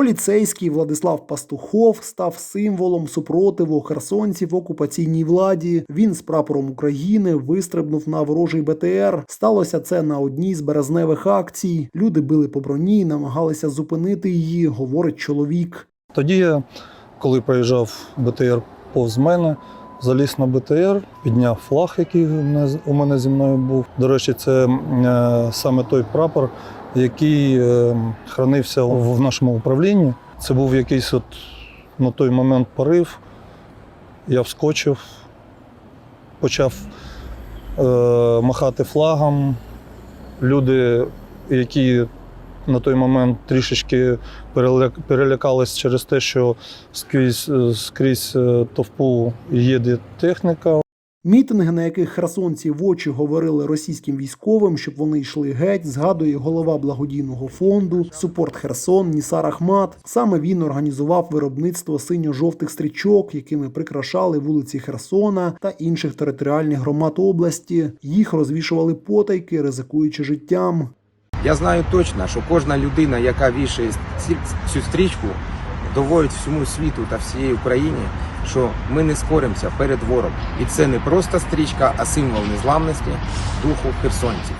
Поліцейський Владислав Пастухов став символом супротиву херсонців окупаційній владі. Він з прапором України вистрибнув на ворожий БТР. Сталося це на одній з березневих акцій. Люди били по броні, намагалися зупинити її, говорить чоловік. Тоді коли проїжджав БТР повз мене, заліз на БТР, підняв флаг, який у мене- у мене зі мною був. До речі, це е, саме той прапор, який е, хранився в нашому управлінні. Це був якийсь от на той момент порив. Я вскочив, почав е, махати флагом. Люди, які на той момент трішечки переля- перелякались через те, що скрізь, е, скрізь е, товпу їде техніка. Мітинги, на яких херсонці в очі говорили російським військовим, щоб вони йшли геть, згадує голова благодійного фонду Супорт Херсон Нісар Ахмат. Саме він організував виробництво синьо-жовтих стрічок, якими прикрашали вулиці Херсона та інших територіальних громад області. Їх розвішували потайки, ризикуючи життям. Я знаю точно, що кожна людина, яка вішає цю стрічку, доводить всьому світу та всієї Україні, що ми не скоримося перед ворогом. І це не просто стрічка, а символ незламності духу херсонців.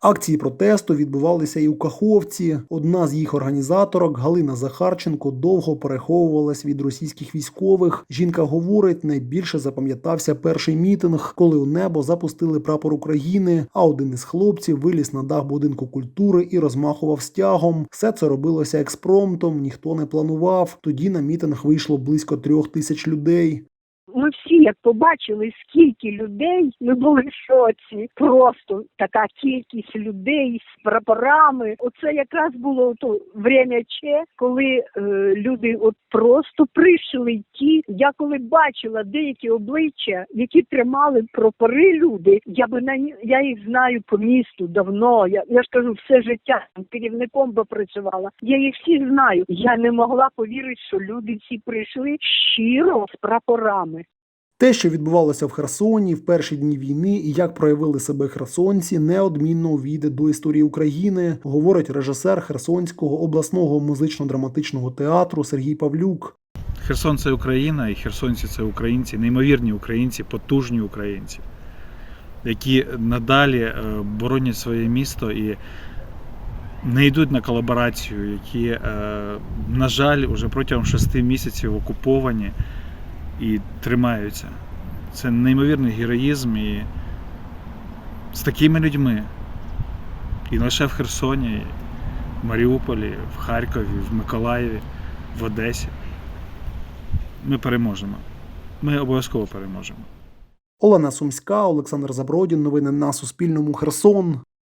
Акції протесту відбувалися і у Каховці. Одна з їх організаторок Галина Захарченко довго переховувалась від російських військових. Жінка говорить, найбільше запам'ятався перший мітинг, коли у небо запустили прапор України. А один із хлопців виліз на дах будинку культури і розмахував стягом. Все це робилося експромтом, ніхто не планував. Тоді на мітинг вийшло близько трьох тисяч людей. Ми всі, як побачили, скільки людей, ми були в шоці. Просто така кількість людей з прапорами. Оце якраз було то время Че, коли е, люди от просто прийшли йти. Я коли бачила деякі обличчя, які тримали прапори люди, я би на я їх знаю по місту давно. Я, я ж кажу, все життя керівником би працювала. Я їх всіх знаю. Я не могла повірити, що люди ці прийшли щиро з прапорами. Те, що відбувалося в Херсоні в перші дні війни і як проявили себе херсонці, неодмінно увійде до історії України, говорить режисер Херсонського обласного музично-драматичного театру Сергій Павлюк. Херсон це Україна, і херсонці це українці, неймовірні українці, потужні українці, які надалі е, боронять своє місто і не йдуть на колаборацію, які, е, на жаль, уже протягом шести місяців окуповані і тримаються. Це неймовірний героїзм і з такими людьми. І не лише в Херсоні, в Маріуполі, в Харкові, в Миколаєві, в Одесі. Ми переможемо. Ми обов'язково переможемо. Олена Сумська, Олександр Забродін. Новини на Суспільному. Херсон.